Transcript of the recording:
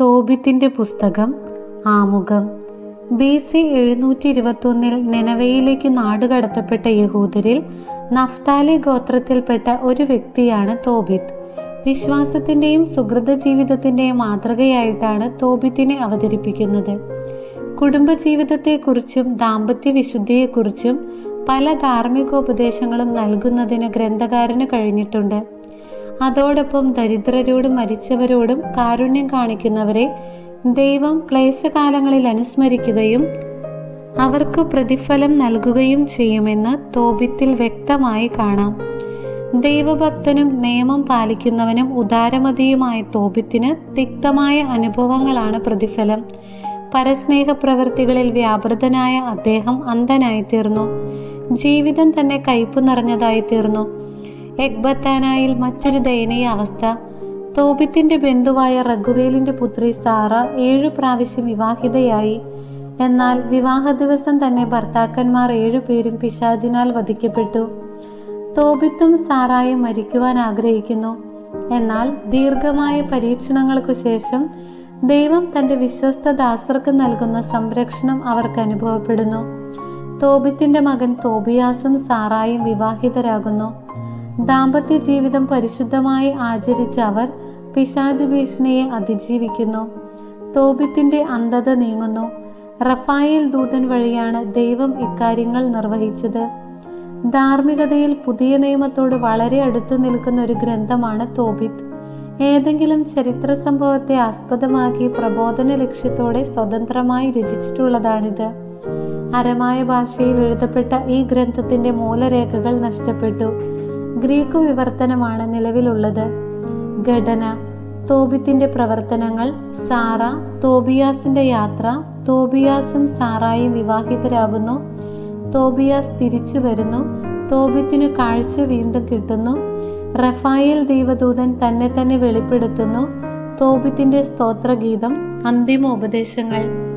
തോബിത്തിന്റെ പുസ്തകം ആമുഖം. B C എഴുന്നൂറ്റി ഇരുപത്തൊന്നിൽ നെനവയിലേക്ക് നാടുകടത്തപ്പെട്ട യഹൂദരിൽ നഫ്താലി ഗോത്രത്തിൽപ്പെട്ട ഒരു വ്യക്തിയാണ് തോബിത്ത് വിശ്വാസത്തിന്റെയും സുഹൃത ജീവിതത്തിന്റെയും മാതൃകയായിട്ടാണ് തോബിത്തിനെ അവതരിപ്പിക്കുന്നത്. കുടുംബജീവിതത്തെക്കുറിച്ചും ദാമ്പത്യ വിശുദ്ധിയെക്കുറിച്ചും പല ധാർമ്മികോപദേശങ്ങളും നൽകുന്നതിന് ഗ്രന്ഥകാരന് കഴിഞ്ഞിട്ടുണ്ട്. അതോടൊപ്പം ദരിദ്രരോടും മരിച്ചവരോടും കാരുണ്യം കാണിക്കുന്നവരെ ദൈവം ക്ലേശകാലങ്ങളിൽ അനുസ്മരിക്കുകയും അവർക്ക് പ്രതിഫലം നൽകുകയും ചെയ്യുമെന്ന് തോബിത്തിൽ വ്യക്തമായി കാണാം. ദൈവഭക്തനും നിയമം പാലിക്കുന്നവനും ഉദാരമതിയുമായ തോബിത്തിന് തിക്തമായ അനുഭവങ്ങളാണ് പ്രതിഫലം. പരസ്നേഹ പ്രവൃത്തികളിൽ വ്യാപൃതനായ അദ്ദേഹം അന്ധനായി തീർന്നു ജീവിതം തന്നെ കയ്പു നിറഞ്ഞതായി തീർന്നു എക്ബത്താനായിൽ മറ്റൊരു ദയനീയ അവസ്ഥ. തോബിത്തിന്റെ ബന്ധുവായ റഘുവേലിന്റെ പുത്രി സാറ ഏഴു പ്രാവശ്യം വിവാഹിതയായി. എന്നാൽ വിവാഹ ദിവസം തന്നെ ഭർത്താക്കന്മാർ ഏഴുപേരും പിശാചിനാൽ വധിക്കപ്പെട്ടു. തോബിത്തും സാറായും മരിക്കുവാൻ ആഗ്രഹിക്കുന്നു. എന്നാൽ ദീർഘമായ പരീക്ഷണങ്ങൾക്കു ശേഷം ദൈവം തന്റെ വിശ്വസ്ത ദാസർക്ക് നൽകുന്ന സംരക്ഷണം അവർക്ക് അനുഭവപ്പെടുന്നു. തോബിത്തിന്റെ മകൻ തോബിയാസും സാറായും വിവാഹിതരാകുന്നു. ദാമ്പത്യ ജീവിതം പരിശുദ്ധമായി ആചരിച്ച അവർ പിശാജ് ഭീഷണിയെ അതിജീവിക്കുന്നു. തോബിത്തിന്റെ അന്ധത നീങ്ങുന്നു. റഫായിൽ ദൂതൻ വഴിയാണ് ദൈവം ഇക്കാര്യങ്ങൾ നിർവഹിച്ചത്. ധാർമ്മികതയിൽ പുതിയ നിയമത്തോട് വളരെ അടുത്തു നിൽക്കുന്ന ഒരു ഗ്രന്ഥമാണ് തോബിത്ത് ഏതെങ്കിലും ചരിത്ര സംഭവത്തെ ആസ്പദമാക്കി പ്രബോധന ലക്ഷ്യത്തോടെ സ്വതന്ത്രമായി രചിച്ചിട്ടുള്ളതാണിത്. അരമായ ഭാഷയിൽ എഴുതപ്പെട്ട ഈ ഗ്രന്ഥത്തിന്റെ മൂലരേഖകൾ നഷ്ടപ്പെട്ടു. ഗ്രീക്ക് വിവർത്തനമാണ് നിലവിലുള്ളത്. ഘടന തോബിത്തിന്റെ പ്രവർത്തനങ്ങൾ സാറ തോബിയാസിന്റെ യാത്ര തോബിയാസും സാറായും വിവാഹിതരാകുന്നു. തോബിയാസ് തിരിച്ചു വരുന്നു തോബിത്തിനു കാഴ്ച വീണ്ടും കിട്ടുന്നു. റഫായേൽ ദൈവദൂതൻ തന്നെ തന്നെ വെളിപ്പെടുത്തുന്നു. തോബിത്തിന്റെ സ്തോത്രഗീതം അന്തിമ ഉപദേശങ്ങൾ